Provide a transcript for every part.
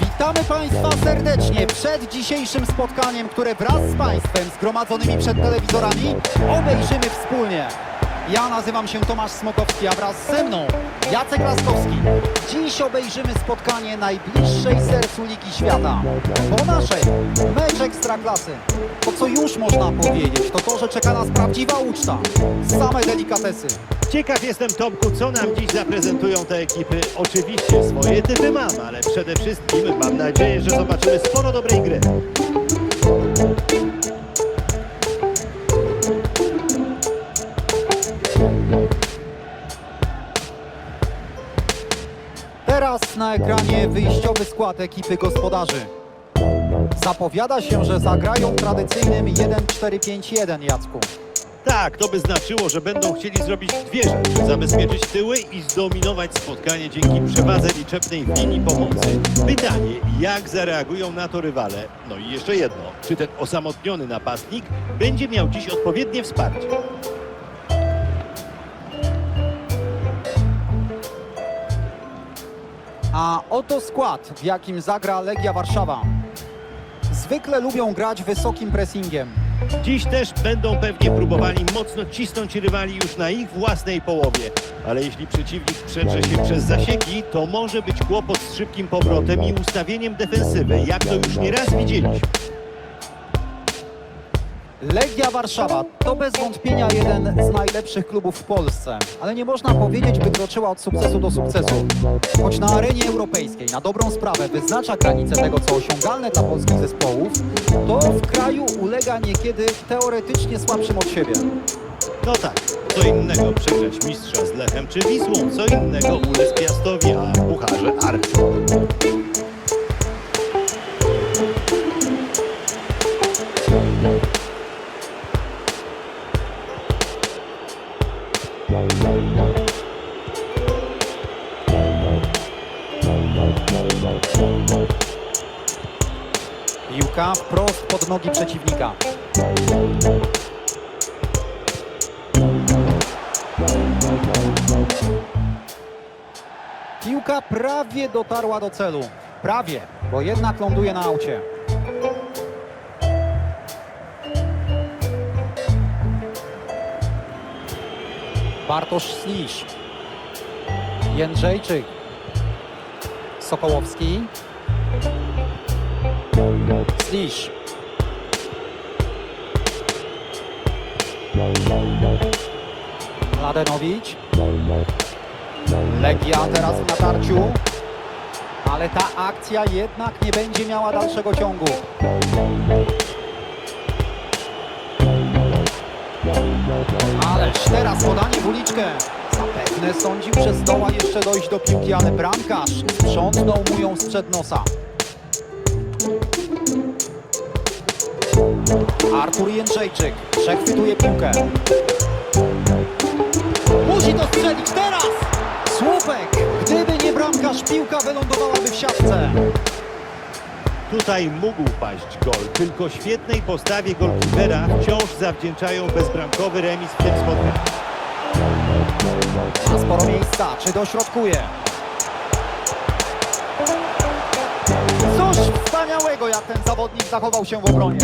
Witamy Państwa serdecznie przed dzisiejszym spotkaniem, które wraz z Państwem zgromadzonymi przed telewizorami obejrzymy wspólnie. Ja nazywam się Tomasz Smokowski, a wraz ze mną Jacek Laskowski. Dziś obejrzymy spotkanie najbliższej sercu Ligi Świata. Po naszej mecz Ekstraklasy. To co już można powiedzieć, to to, że czeka nas prawdziwa uczta. Same delikatesy. Ciekaw jestem, Tomku, co nam dziś zaprezentują te ekipy. Oczywiście swoje typy mam, ale przede wszystkim mam nadzieję, że zobaczymy sporo dobrej gry. Na ekranie wyjściowy skład ekipy gospodarzy. Zapowiada się, że zagrają tradycyjnym 1-4-5-1 Jacku. Tak, to by znaczyło, że będą chcieli zrobić dwie rzeczy. Zabezpieczyć tyły i zdominować spotkanie dzięki przewadze liczebnej w linii pomocy. Pytanie, jak zareagują na to rywale? No i jeszcze jedno, czy ten osamotniony napastnik będzie miał dziś odpowiednie wsparcie? A oto skład, w jakim zagra Legia Warszawa. Zwykle lubią grać wysokim pressingiem. Dziś też będą pewnie próbowali mocno cisnąć rywali już na ich własnej połowie. Ale jeśli przeciwnik przedrze się przez zasieki, to może być kłopot z szybkim powrotem i ustawieniem defensywy, jak to już nieraz widzieliśmy. Legia Warszawa to bez wątpienia jeden z najlepszych klubów w Polsce, ale nie można powiedzieć, by kroczyła od sukcesu do sukcesu. Choć na arenie europejskiej na dobrą sprawę wyznacza granice tego, co osiągalne dla polskich zespołów, to w kraju ulega niekiedy teoretycznie słabszym od siebie. No tak, co innego przegrać mistrza z Lechem czy Wisłą, co innego ulec Piastowi, a pucharze Arku. Wprost pod nogi przeciwnika. Piłka prawie dotarła do celu. Prawie, bo jednak ląduje na aucie. Bartosz Slisz. Jędrzejczyk. Sokołowski. Slisz. Mladenowicz. Legia teraz w natarciu. Ale ta akcja jednak nie będzie miała dalszego ciągu. Ależ teraz podanie w uliczkę. Zapewne sądził, że zdoła jeszcze dojść do piłki, ale bramkarz sprzątnął mu ją sprzed nosa. Artur Jędrzejczyk przechwytuje piłkę. Musi to strzelić teraz! Słupek! Gdyby nie bramkarz, piłka wylądowałaby w siatce. Tutaj mógł paść gol, tylko świetnej postawie golkipera wciąż zawdzięczają bezbramkowy remis w tym spotkaniu. Ma sporo miejsca, czy dośrodkuje? Coś wspaniałego, jak ten zawodnik zachował się w obronie.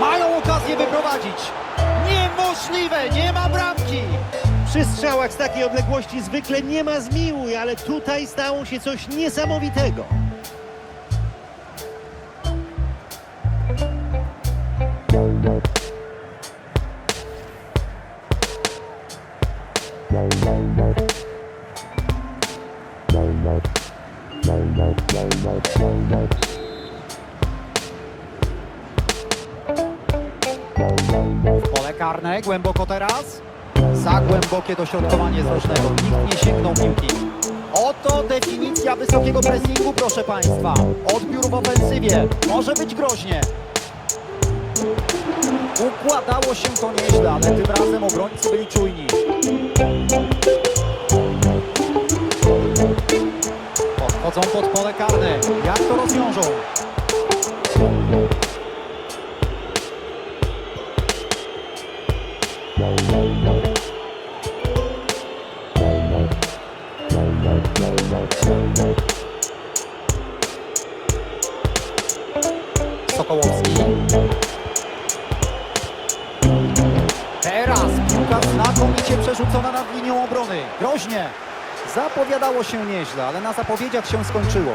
Mają okazję wyprowadzić. Niemożliwe, nie ma bramki. Przy strzałach z takiej odległości zwykle nie ma zmiłuj, ale tutaj stało się coś niesamowitego. Głębokie dośrodkowanie z rożnego. Nikt nie sięgnął piłki. Oto definicja wysokiego pressingu, proszę Państwa. Odbiór w ofensywie. Może być groźnie. Układało się to nieźle, ale tym razem obrońcy byli czujni. Podchodzą pod pole karne. Jak to rozwiążą? Teraz piłka znakomicie przerzucona nad linią obrony. Groźnie. Zapowiadało się nieźle, ale na zapowiedziach się skończyło.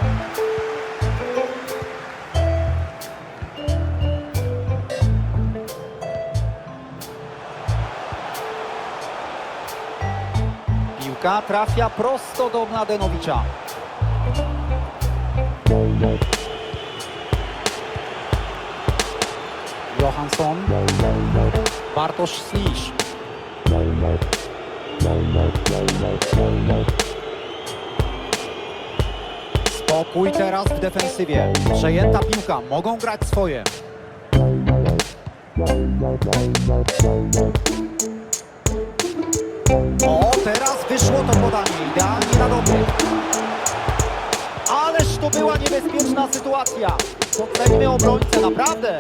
Piłka trafia prosto do Mladenowicza. Johansson. Bartosz Slisz. Spokój teraz w defensywie. Przejęta piłka. Mogą grać swoje. O, teraz wyszło to podanie. Idealnie na dobieg. Ależ to była niebezpieczna sytuacja. Doceńmy obrońcę, naprawdę.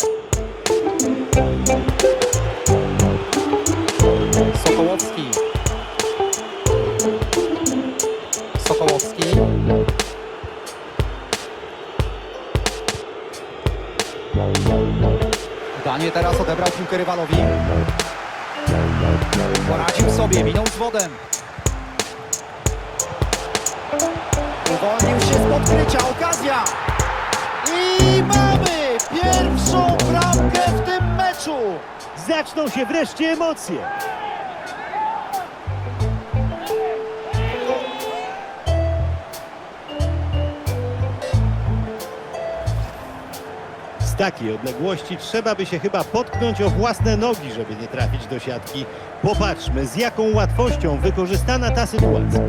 Sokołowski. Sokołowski. Danie teraz odebrał piłkę rywalowi. Poradził sobie, minął z wodem. Uwolnił się z podkrycia, okazja. I mamy pierwszą bramkę w tym meczu. Zaczną się wreszcie emocje. Takiej odległości trzeba by się chyba potknąć o własne nogi, żeby nie trafić do siatki. Popatrzmy, z jaką łatwością wykorzystana ta sytuacja.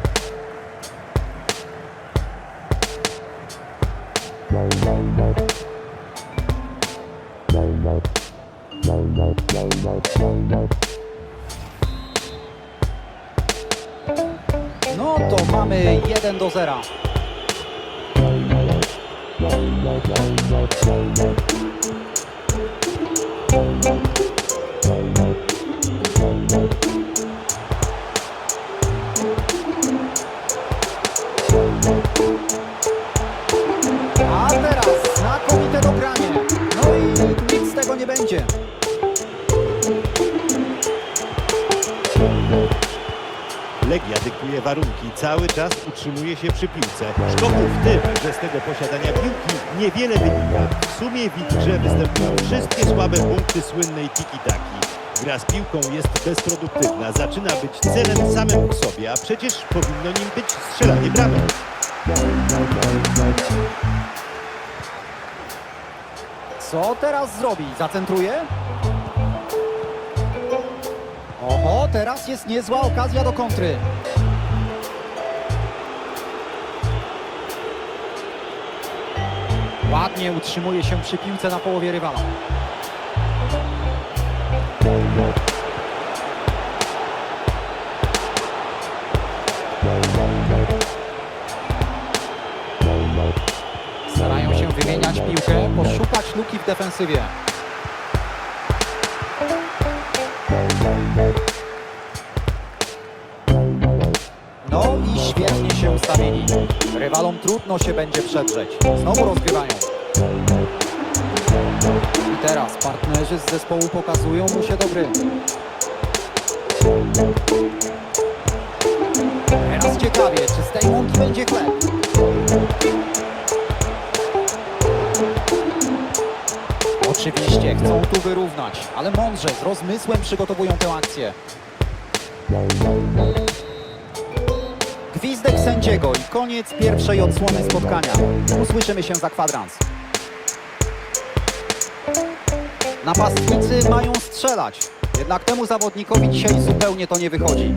No to mamy 1 do 0. A Legia dyktuje warunki, cały czas utrzymuje się przy piłce. Szkopu w tym, że z tego posiadania piłki niewiele wynika. W sumie w grze występują wszystkie słabe punkty słynnej tiki-taki. Gra z piłką jest bezproduktywna, zaczyna być celem samym w sobie, a przecież powinno nim być strzelanie bramek. Co teraz zrobi? Zacentruje? Oho, teraz jest niezła okazja do kontry. Ładnie utrzymuje się przy piłce na połowie rywala. Starają się wymieniać piłkę, poszukać luki w defensywie. Się ustawili. Rywalom trudno się będzie przedrzeć. Znowu rozgrywają. I teraz partnerzy z zespołu pokazują mu się do gry. Teraz ciekawie, czy z tej mąki będzie chleb. Oczywiście chcą tu wyrównać, ale mądrze, z rozmysłem przygotowują tę akcję. Gwizdek sędziego i koniec pierwszej odsłony spotkania. Usłyszymy się za kwadrans. Napastnicy mają strzelać, jednak temu zawodnikowi dzisiaj zupełnie to nie wychodzi.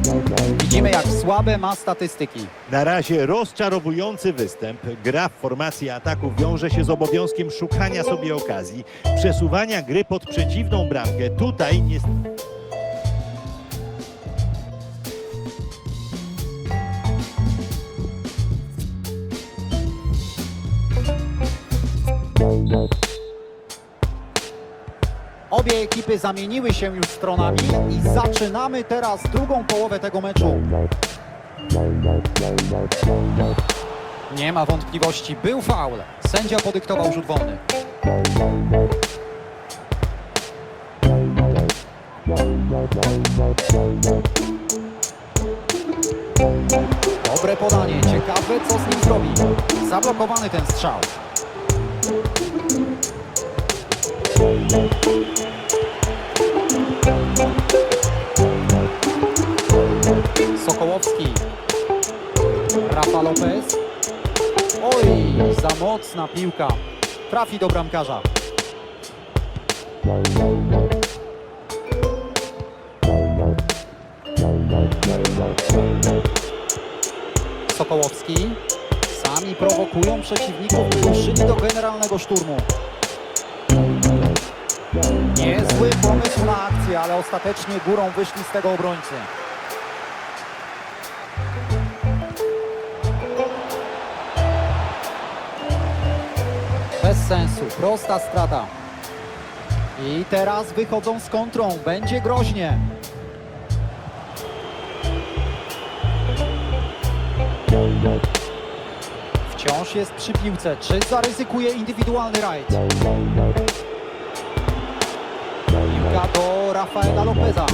Widzimy jak słabe ma statystyki. Na razie rozczarowujący występ. Gra w formacji ataku wiąże się z obowiązkiem szukania sobie okazji, przesuwania gry pod przeciwną bramkę. Tutaj nie... Obie ekipy zamieniły się już stronami i zaczynamy teraz drugą połowę tego meczu. Nie ma wątpliwości, był faul. Sędzia podyktował rzut wolny. Dobre podanie, ciekawe co z nim zrobi. Zablokowany ten strzał. Sokołowski. Rafa Lopez. Oj, za mocna piłka. Trafi do bramkarza. Sokołowski. Sami prowokują przeciwników, ruszyli do generalnego szturmu. Niezły pomysł na akcję, ale ostatecznie górą wyszli z tego obrońcy. Bez sensu, prosta strata. I teraz wychodzą z kontrą, będzie groźnie. Wciąż jest przy piłce, czy zaryzykuje indywidualny rajd? Piłka do Rafaela Lopeza.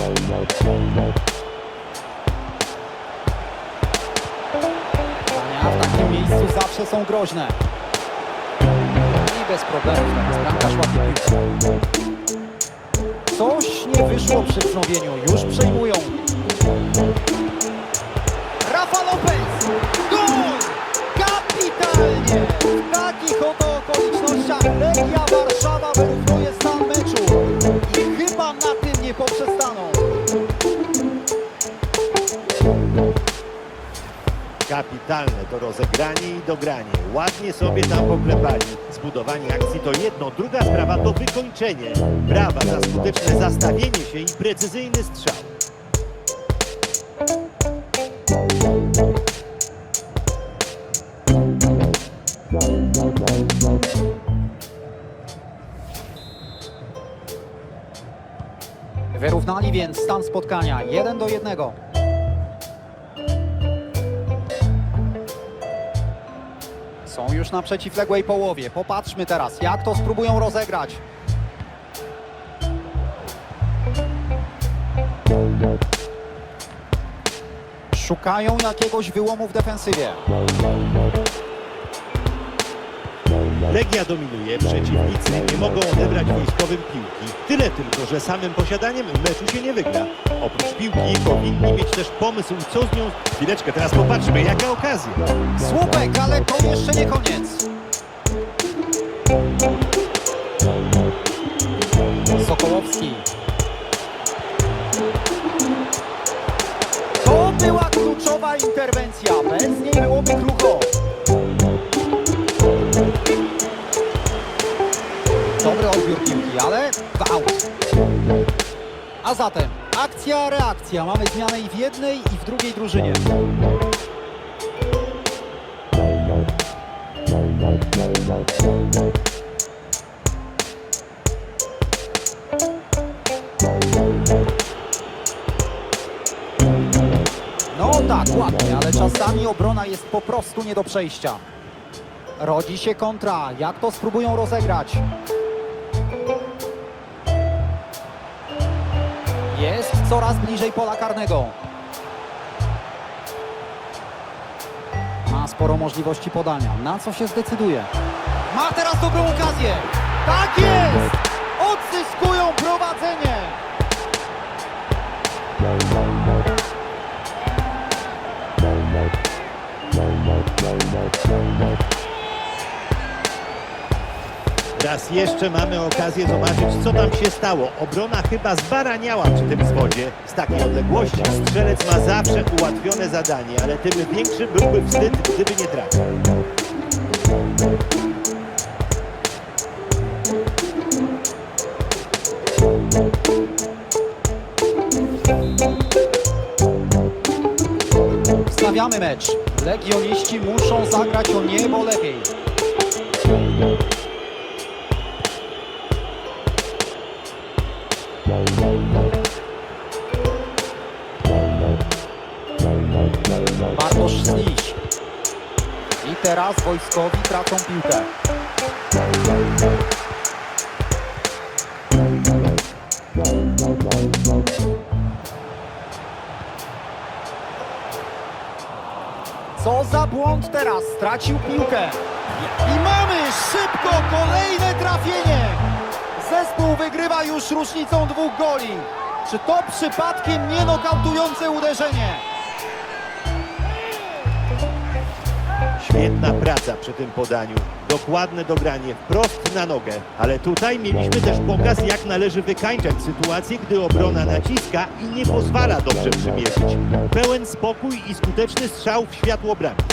Podania w takim miejscu zawsze są groźne. I bez problemów teraz bramkarz piłkę. Coś nie wyszło przy wznowieniu, już przejmują. Rafa Lopez! Gol! Kapitalnie! W takich oto okolicznościach Legia Warszawa wyrównuje stan nie poprzestaną. Kapitalne to rozegranie i dogranie. Ładnie sobie tam poklepali. Zbudowanie akcji to jedno, druga sprawa to wykończenie. Brawa za skuteczne zastawienie się i precyzyjny strzał. Wyrównali więc stan spotkania 1 do 1. Są już na przeciwległej połowie. Popatrzmy teraz, jak to spróbują rozegrać. Szukają jakiegoś wyłomu w defensywie. Legia dominuje, przeciwnicy nie mogą odebrać wojskowym piłki. Tyle tylko, że samym posiadaniem meczu się nie wygra. Oprócz piłki powinni mieć też pomysł, co z nią... Chwileczkę, teraz popatrzmy, jaka okazja. Słupek, ale to jeszcze nie koniec. Sokołowski. To była kluczowa interwencja. Bez niej byłoby krucho. Odbiór piłki, ale w aut. A zatem akcja, reakcja. Mamy zmianę i w jednej, i w drugiej drużynie. No tak, ładnie, ale czasami obrona jest po prostu nie do przejścia. Rodzi się kontra. Jak to spróbują rozegrać? Jest coraz bliżej pola karnego. Ma sporo możliwości podania. Na co się zdecyduje? Ma teraz dobrą okazję. Tak jest! Odzyskują prowadzenie. Raz jeszcze mamy okazję zobaczyć, co tam się stało. Obrona chyba zbaraniała przy tym zwodzie. Z takiej odległości strzelec ma zawsze ułatwione zadanie, ale tym większy byłby wstyd, gdyby nie trafił. Wznawiamy mecz. Legioniści muszą zagrać o niebo lepiej. Teraz wojskowi tracą piłkę. Co za błąd teraz? Stracił piłkę. I mamy szybko kolejne trafienie. Zespół wygrywa już różnicą dwóch goli. Czy to przypadkiem nie uderzenie? Świetna praca przy tym podaniu. Dokładne dogranie, wprost na nogę. Ale tutaj mieliśmy też pokaz, jak należy wykańczać sytuację, gdy obrona naciska i nie pozwala dobrze przymierzyć. Pełen spokój i skuteczny strzał w światło bramki.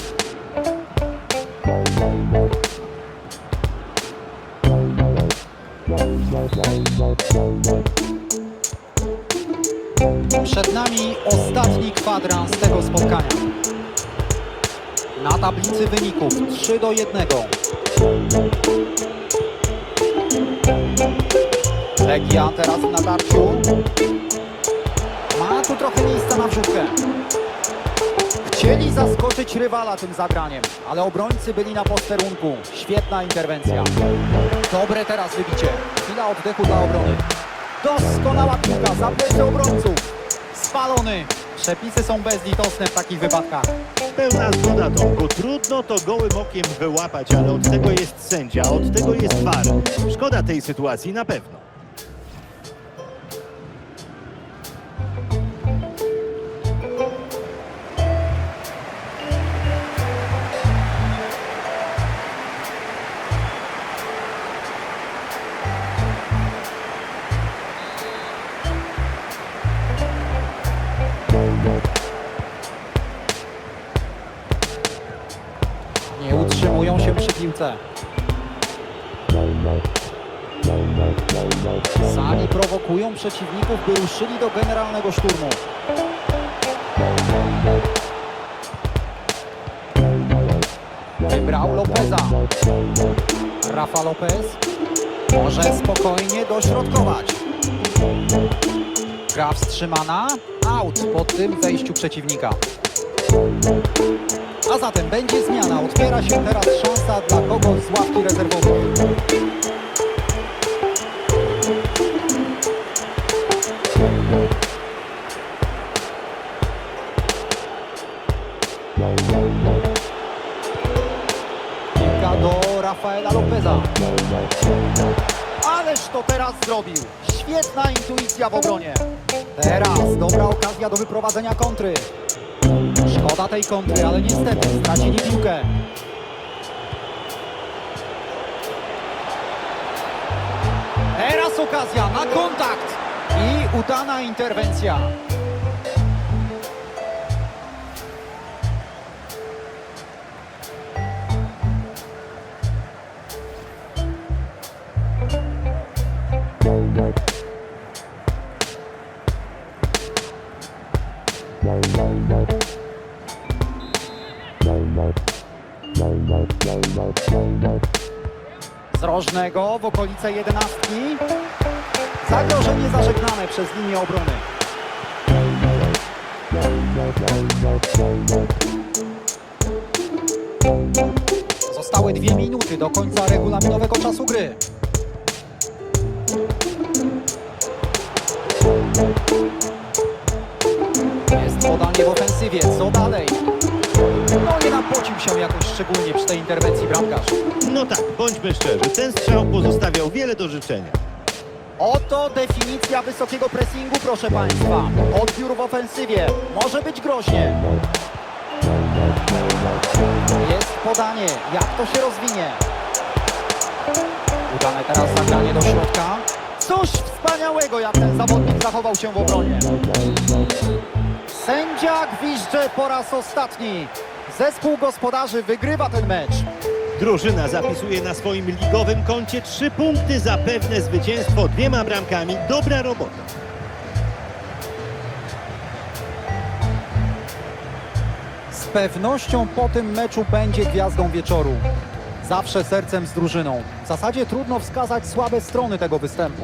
Przed nami ostatni kwadrans tego spotkania. Na tablicy wyników 3 do 1. Legia teraz w natarciu. Ma tu trochę miejsca na wrzutkę. Chcieli zaskoczyć rywala tym zagraniem, ale obrońcy byli na posterunku. Świetna interwencja. Dobre teraz wybicie. Chwila oddechu dla obrony. Doskonała piłka za obrońców. Spalony. Przepisy są bezlitosne w takich wypadkach. Pełna zgoda Tomku. Trudno to gołym okiem wyłapać, ale od tego jest sędzia, od tego jest VAR. Szkoda tej sytuacji na pewno. Piłce. Sami prowokują przeciwników, by ruszyli do generalnego szturmu. Wybrał Lopeza. Rafa Lopez może spokojnie dośrodkować. Gra wstrzymana. Out po tym wejściu przeciwnika. A zatem będzie zmiana. Otwiera się teraz szansa dla kogoś z ławki rezerwowej. Piłka do Rafaela Lopeza. Ależ to teraz zrobił. Świetna intuicja w obronie. Teraz dobra okazja do wyprowadzenia kontry. Szkoda tej kontry, ale niestety stracili piłkę. Teraz okazja na kontakt i udana interwencja. W okolice jedenastki. Zagrożenie zażegnane przez linię obrony. Zostały dwie minuty do końca regulaminowego czasu gry. Jest podanie w ofensywie. Co dalej? Napocił się jakoś szczególnie przy tej interwencji bramkarz. No tak, bądźmy szczerzy, ten strzał pozostawiał wiele do życzenia. Oto definicja wysokiego pressingu, proszę Państwa. Odbiór w ofensywie. Może być groźnie. Jest podanie. Jak to się rozwinie? Udane teraz zagranie do środka. Coś wspaniałego, jak ten zawodnik zachował się w obronie. Sędzia gwizdże po raz ostatni. Zespół gospodarzy wygrywa ten mecz. Drużyna zapisuje na swoim ligowym koncie trzy punkty za pewne zwycięstwo dwiema bramkami. Dobra robota. Z pewnością po tym meczu będzie gwiazdą wieczoru. Zawsze sercem z drużyną. W zasadzie trudno wskazać słabe strony tego występu.